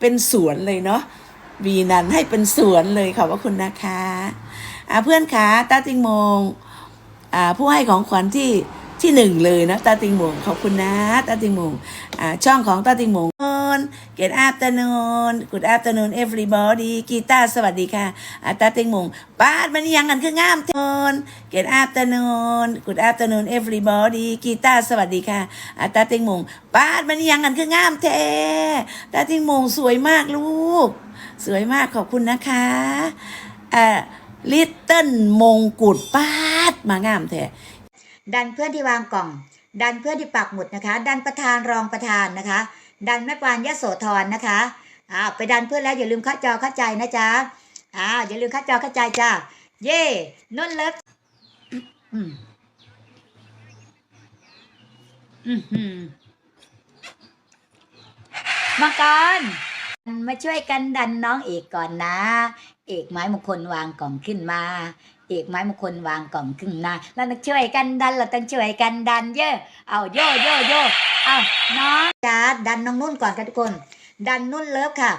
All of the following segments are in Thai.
เป็นสวนเลยเนาะวีนันให้เป็นสวนเลยขอบพระคุณนะคะเพื่อนคะตาติงมงผู้ให้ของขวัญที่ที่หนึ่งเลยนะตาติงมงขอบคุณนะตาติงมงช่องของตาติงมง Good afternoon Good afternoon everybody กีตาร์สวัสดีค่ะอาตาติงมงปาดมันยังกันคืองามเทน Good afternoon Good afternoon everybody กีตาร์สวัสดีค่ะอาตาติงมงปาดมันยังกันคืองามเทตาติงมงสวยมากลูก สวยมากขอบคุณนะคะอ่าลิตเติ้ลมงกุฎปาดมางามแท้ดันเพื่อนที่วางกล่อง ดันเพื่อนที่ปักหมุดนะคะ ดันประธานรองประธานนะคะ ดันแม่ปานยะโสธรนะคะอ้าวไปดันเพื่อนแล้วอย่าลืมเข้าจอเข้าใจนะจ๊ะอ้าวอย่าลืมเข้าจอเข้าใจจ้าเย่นุ่นเลิฟอืมอืมอืมมังกรมาช่วยกันดันน้องเอกก่อนนะ เอกไม้มงคลวางกล่องขึ้นมา เอกไม้มงคลวางกล่องขึ้นมาเราต้องช่วยกันดันเราต้องช่วยกันดันเยอะเอาโยโยโยเอาน้องจ้าดันน้องนุ่นก่อนค่ะทุกคน ดันนุ่นเลิฟค่ะ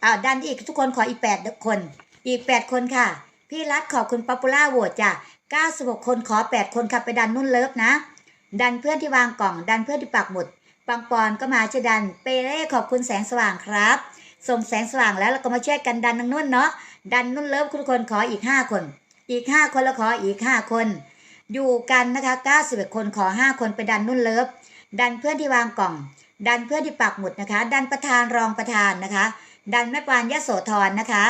เอาดันอีกทุกคนขออีกแปดคน อีกแปดคนค่ะ พี่รัฐขอบคุณป๊อปปูล่าโหวตจ้ะเก้าสิบหกคนขอแปดคนค่ะไปดันนุ่นเลิฟนะ ดันเพื่อนที่วางกล่อง ดันเพื่อนที่ปักหมุดปังปอนก็มาช่วยดัน เปเล่ขอบคุณแสงสว่างครับ ส่งแสงสว่างแล้วเราก็มาช่วยกันดันน้องนุ่นเนาะ ดันนุ่นเลิฟทุกคนขออีกห้าคน อีกห้าคนแล้วขออีกห้าคน อยู่กันนะคะ91คนขอห้าคนไปดันนุ่นเลิฟ ดันเพื่อนที่วางกล่อง ดันเพื่อนที่ปักหมุดนะคะ ดันประธานรองประธานนะคะ ดันแม่ปานยโสธรนะคะ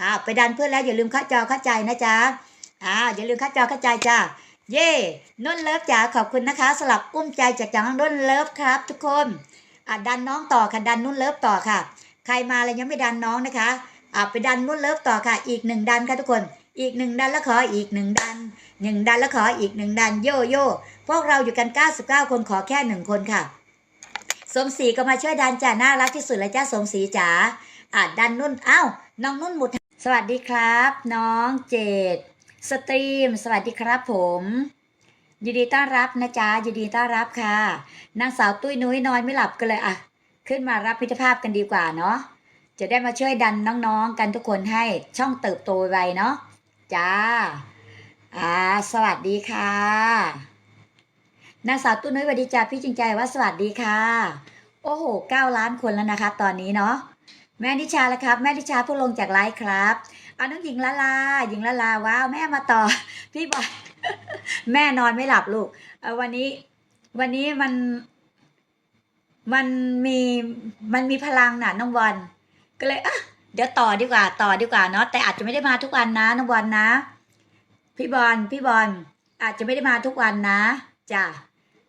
อ้าวไปดันเพื่อนแล้วอย่าลืมเข้าจอเข้าใจนะจ๊ะอ้าวอย่าลืมเข้าจอเข้าใจจ้าเย่นุ่นเลิฟจ๋าขอบคุณนะคะสลับอุ้มใจจากจังนุ่นเลิฟครับ ทุกคนอะดันน้องต่อค่ะดันนุ่นเลิฟต่อค่ะ ใครมาแล้วยังไม่ดันน้องนะคะ อะไปดันนุ่นเลิฟต่อค่ะ อีกหนึ่งดันค่ะทุกคน อีกหนึ่งดันแล้วขออีกหนึ่งดันหนึ่งดันแล้วขออีกหนึ่งดันโยโย่พวกเราอยู่กัน 99 คนขอแค่หนึ่งคนค่ะ สมศรีก็มาช่วยดันจ้าน่ารักที่สุดเลยจ้าสมศรีจ๋าอะดันนุ่นอ้าวน้องนุ่นหมุดสวัสดีครับ น้องเจดสตรีม สวัสดีครับผมยินดีต้อนรับนะจ๊ะยินดีต้อนรับค่ะ นางสาวตุ้ยนุ้ยนอนไม่หลับกันเลยอะขึ้นมารับพิธภาพกันดีกว่าเนาะ จะได้มาช่วยดันน้องๆกันทุกคนให้ช่องเติบโตไวเนาะจ้าอ่าสวัสดีค่ะนางสาวตุ้ยนุ้ยสวัสดีจ้าพี่จริงใจว่าสวัสดีค่ะ โอ้โหเก้าล้านคนแล้วนะคะตอนนี้เนาะแม่นิชาแล้วครับ แม่นิชาผู้ลงจากไลฟ์ครับอาน้องหญิงละลาหญิงละลาว้าวแม่มาต่อ พี่บอยแม่นอนไม่หลับลูกวันนี้ วันนี้มัน มันมีมันมีพลังน่ะน้องบอล ก็เลยอะเดี๋ยวต่อดีกว่า ต่อดีกว่าเนาะแต่อาจจะไม่ได้มาทุกวันนะน้องบอลนะ พี่บอลพี่บอลอาจจะไม่ได้มาทุกวันนะจ้ะ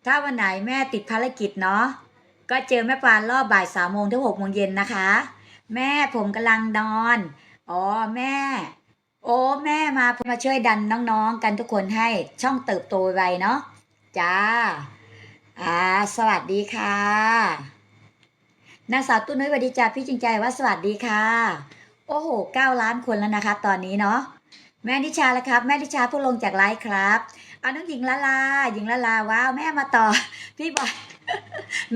ถ้าวันไหนแม่ติดภารกิจเนาะก็เจอแม่ปานรอบบ่ายสามโมงถึงหกโมงเย็นนะคะ แม่ผมกำลังนอนอ๋อแม่ โอ้แม่มามาช่วยดันน้องๆกันทุกคนให้ช่องเติบโตไวเนาะจ้าอ่าสวัสดีค่ะ นางสาวตุ้นุ้ยสวัสดีจ้าพี่จริงใจว่าสวัสดีค่ะ โอ้โหเก้าล้านคนแล้วนะคะตอนนี้เนาะแม่นิชาแล้วครับ แม่นิชาผู้ลงจากไลฟ์ครับเอาน้องหญิงละลาหญิงละลาว้าวแม่มาต่อ พี่บอย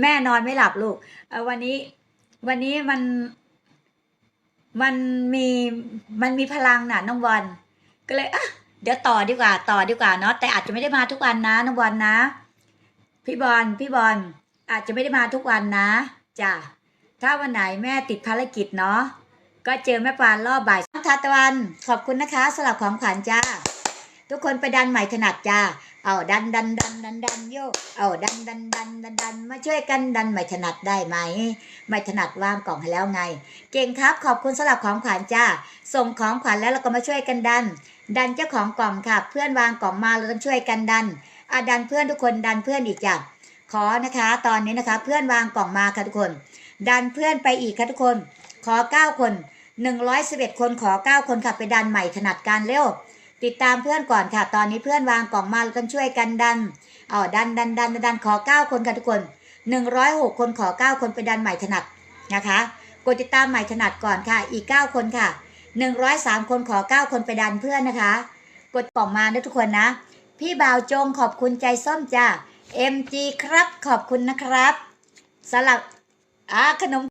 แม่นอนไม่หลับลูกเอวันนี้ วันนี้มัน มันมีมันมีพลังน่ะน้องบอลก็เลยอะเดี๋ยวต่อดีกว่า ต่อดีกว่าเนาะแต่อาจจะไม่ได้มาทุกวันนะน้องบอลนะ พี่บอลพี่บอลอาจจะไม่ได้มาทุกวันนะจ้ะ ถ้าวันไหนแม่ติดภารกิจเนาะก็เจอแม่ปานรอบบ่ายทานตะวันขอบคุณนะคะสำหรับของขวัญจ้า ทุกคนไปดันใหม่ถนัดจ้า เอาดันดันดันดันดันโยกเอาดันดันดันดันดันมาช่วยกันดันใหม่ถนัดได้ไหม ไม่ถนัดวางกล่องให้แล้วไง เก่งครับขอบคุณสำหรับของขวัญจ้า ส่งของขวัญแล้วเราก็มาช่วยกันดัน ดันเจ้าของกล่องค่ะ เพื่อนวางกล่องมาเราต้องช่วยกันดันอะดันเพื่อนทุกคนดันเพื่อนอีกจ้ะขอนะคะ ตอนนี้นะคะ เพื่อนวางกล่องมาค่ะทุกคน ดันเพื่อนไปอีกค่ะทุกคน ขอ 9 คน 111 คนขอ 9 คนค่ะไปดันใหม่ถนัดการเร็ว ติดตามเพื่อนก่อนค่ะ ตอนนี้เพื่อนวางกล่องมาเราต้องช่วยกันดันอาดันดันดันดันดันขอ 9 คนค่ะทุกคน 106 คนขอ 9 คนไปดันใหม่ถนัดนะคะ กดติดตามใหม่ถนัดก่อนค่ะ อีก 9 คนค่ะ 103 คนขอ 9 คนไปดันเพื่อนนะคะ กดกล่องมาด้วยทุกคนนะ พี่บ่าวจงขอบคุณใจส้มจ้า MG ครับขอบคุณนะครับสำหรับ อ่าขนม